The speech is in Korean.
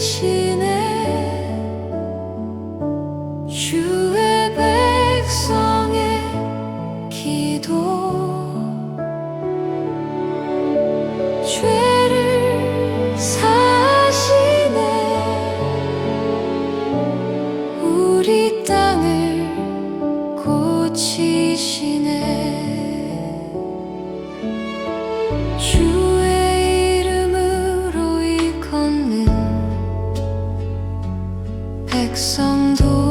대신에 주의 백성의 기도. 죄를 사시네. 우리 땅을 고치시네. Exxon Dual.